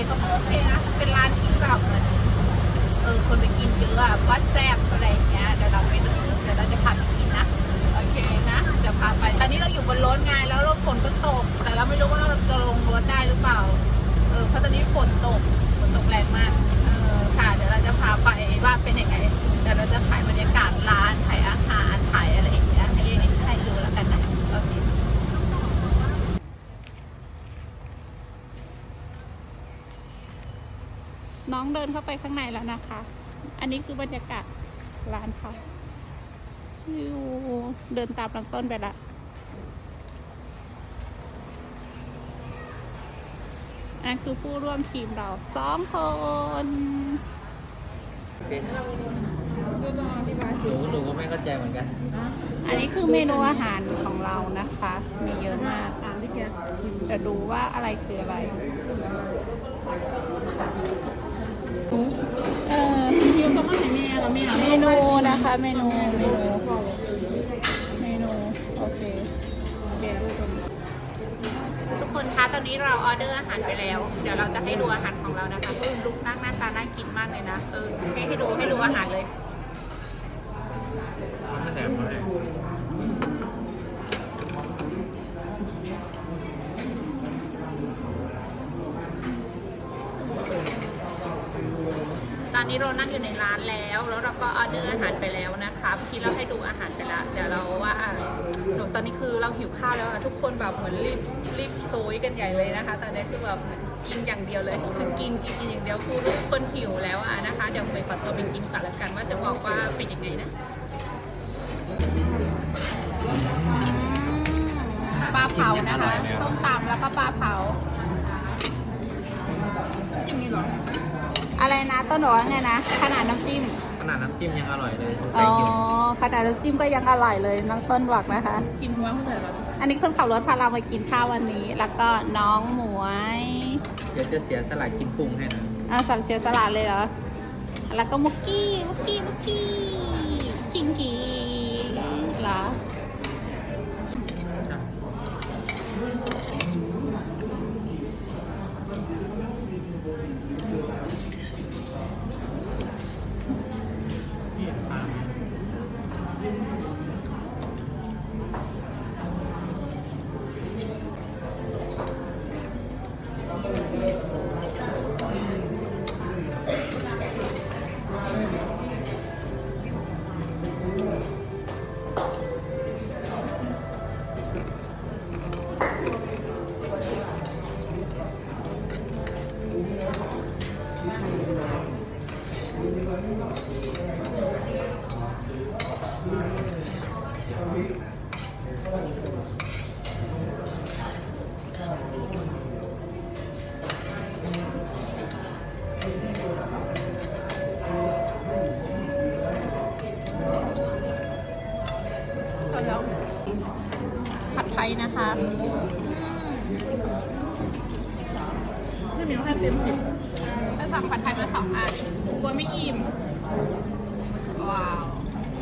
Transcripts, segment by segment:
เทยเขาก็โอเคนะ เป็นร้านที่แบบเหมือนเออคนไปกินเยอะอะวัดแซ่บอะไรอย่างเงี้ยเดี๋ยวเราไปดูเดี๋ยวเราจะพาไปกินนะ โอเคนะจะพาไป ตอนนี้เราอยู่บนรถไงแล้วรถฝนก็ตก แต่เราไม่รู้ว่าเราจะลงรถได้หรือเปล่า เออเพราะตอนนี้ฝนตกฝนตกแรงมากเออค่ะเดี๋ยวเราจะพาไปว่าเป็นยังไงเดี๋ยวเราจะถ่ายบรรยากาศร้านถ่ายอาหารถ่ายอะไรอย่างเงี้ยให้ให้ดูแล้วกันนะโอเค น้องเดินเข้าไปข้างในแล้วนะคะ อันนี้คือบรรยากาศร้านเขาชิวเดินตามลังต้นไปละอันคือผู้ร่วมทีมเราสองคนหนูหนูก็ไม่เข้าใจเหมือนกัน อันนี้คือเมนูอาหารของเรานะคะ มีเยอะมากจะดูว่าอะไรคืออะไร เออคิวเขามาให้แม่แล้วแม่เมนูนะคะเมนูเมนูเมนูโอเคทุกคนคะตอนนี้เราออเดอร์อาหารไปแล้ว เดี๋ยวเราจะให้ดูอาหารของเรานะคะลุกนั่งหน้าตาน่ากินมากเลยนะเออให้ให้ดูให้ดูอาหารเลย ไม่แต่อะไร ตอ นนี้เรานั่งอยู่ในร้านแล้ว แล้วเราก็ออเดอร์อาหารไปแล้วนะคะเมื่อกี้เราให้ดูอาหารไปแล้วเดี๋ยวเราว่าหนูตอนนี้คือเราหิวข้าวแล้วอะทุกคนแบบเหมือนรีบรีบโซยกันใหญ่เลยนะคะตอนนี้คือแบบเหมือนกินอย่างเดียวเลยคือกินกินกินอย่างเดียวคือทุกคนหิวแล้วอะนะคะ เดี๋ยวไปขอตัวไปกินก่อนละกันว่าจะบอกว่าเป็นยังไงนะอืมปลาเผานะคะต้มตำแล้วก็ปลาเผา ต้นบอกว่าไงนะ ขนาดน้ำจิ้ม ขนาดน้ำจิ้มยังอร่อยเลยสงอ๋สัอยหิวขนาดน้ำจิ้มก็ยังอร่อยเลยน้องต้นบอกนะคะ กินหัวเขาใส่แล้วอันนี้คนขับรถพาเรามากินข้าววันนี้ แล้วก็น้องหมวยเดี๋ยวจะเสียสละกินพุงให้นะอะสั่งเชียร์สลัดเลยเหรอ แล้วก็มุกกี้ มุกกี้ มุกกี้คิงกี้เหรอ ไทยนะคะอืมไม่มีให้เต็มสิบก็สั่งผัดไทยมาสองอันกลัวไม่อิ่ม ว้าว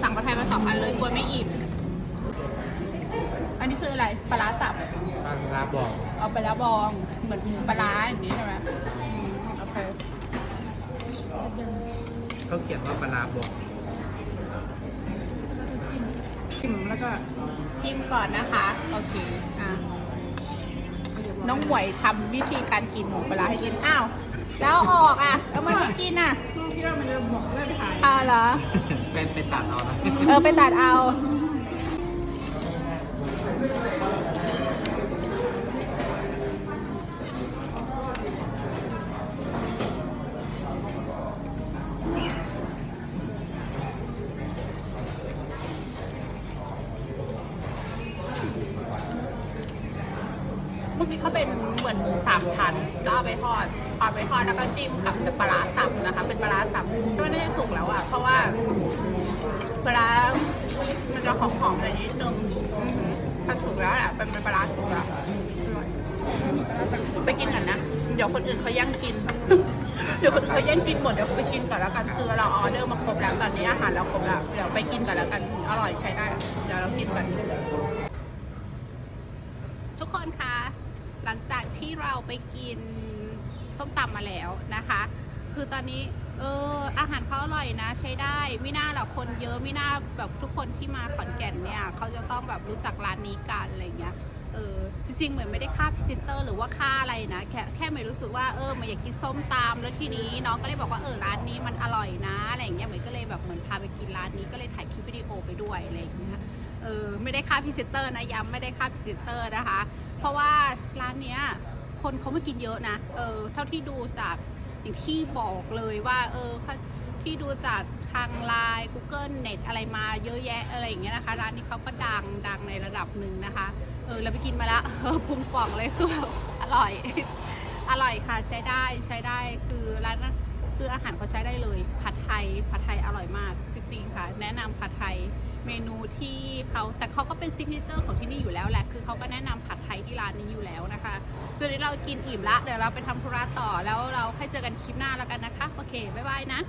สั่งผัดไทยมาสองอันเลยกลัวไม่อิ่ม อันนี้คืออะไร ปลาร้าสับ ปลาลาบอกเอาไปแล้วบอง เหมือนหมูปลาร้าอย่างนี้ใช่ไหมอืมโอเค เขาเขียนว่าปลาลาบอกจิ้มแล้วก็ จิ้มก่อนนะคะ โอเคอะน้องหมวยทำวิธีการกินหมูปลาร้าให้กิน อ้าว แล้วเอาออกอะ แล้วมันไม่กินอะน้องคิดว่ามันจะบอกได้ไปถ่ายอ้าวเหรอ เป็นไปตัดเอานะ เออไปตัดเอาามชั้นแล้วเอาไปทอดเอาไปทอดแล้วก็จิ้มกับปลาร้าสับนะคะ เป็นปลาร้าสับก็ไม่ได้สุกแล้วอะเพราะว่าปลาร้ามันจะหอมๆหน่อยนิดนึงถ้าสุกแล้วแหละเป็นปลาร้าสุกแล้วอร่อยไปกินกันนะ เดี๋ยวคนอื่นเขาแย่งกิน เดี๋ยวคนอื่นเขาแย่งกินหมดเดี๋ยวไปกินก่อนแล้วกันคือเราออเดอร์มาครบแล้วตอนนี้อาหารเราครบแล้วเดี๋ยวไปกินก่อนแล้วกันอร่อยใช้ได้เดี๋ยวเรากินก่อนทุกคนคะหลังจาก ที่เราไปกินส้มตำมาแล้วนะคะ คือตอนนี้เอออาหารเขาอร่อยนะ ใช้ได้ไม่น่าหรอกคนเยอะไม่น่าแบบทุกคนที่มาขอนแก่นเนี่ยเขาจะต้องแบบรู้จักร้านนี้กันอะไรเงี้ยเออจริงๆเหมือนไม่ได้ค่าพรีเซนเตอร์หรือว่าค่าอะไรนะแค่แค่ไม่รู้สึกว่าเออมอนอยากกินส้มตำแล้วทีนี้น้องก็เลยบอกว่าเออร้านนี้มันอร่อยนะอะไรเงี้ยเหมือนก็เลยแบบเหมือนพาไปกินร้านนี้ก็เลยถ่ายคลิปวิดีโอไปด้วยอะไรอย่างเงี้ยเออไม่ได้ค่าพรีเซนเตอร์นะย้ำไม่ได้ค่าพรีเซนเตอร์นะคะ เพราะว่าร้านเนี้ย คนเขาไมากินเยอะนะ เออ เท่าที่ดูจากอย่างที่บอกเลยว่า เออ ที่ดูจากทางไลน์ Google เน็ตอะไรมาเยอะแยะอะไรอย่างเงี้ยนะคะ ร้านนี้เขาก็ดังดังในระดับหนึ่งนะคะ เออ เราไปกินมาแล้วเออพุงป่องเลยคือแบบอร่อย อร่อยค่ะ ใช้ได้ ใช้ได้ คือร้านนั้นคืออาหารเขาใช้ได้เลย ผัดไทย ผัดไทยอร่อยมาก จ ริงๆค่ะ แนะนำผัดไทยเมนูที่เขาแต่เขาก็เป็นซิกเนเจอร์ของที่นี่อยู่แล้วแหละ คือเขาก็แนะนำผัดไทยที่ร้านนี้อยู่แล้วนะคะตอนนี้เรากินอิ่มละ เดี๋ยวเราไปทำธุระต่อแล้วเราค่อยเจอกันคลิปหน้าแล้วกันนะคะ โอเค บ๊ายบายนะ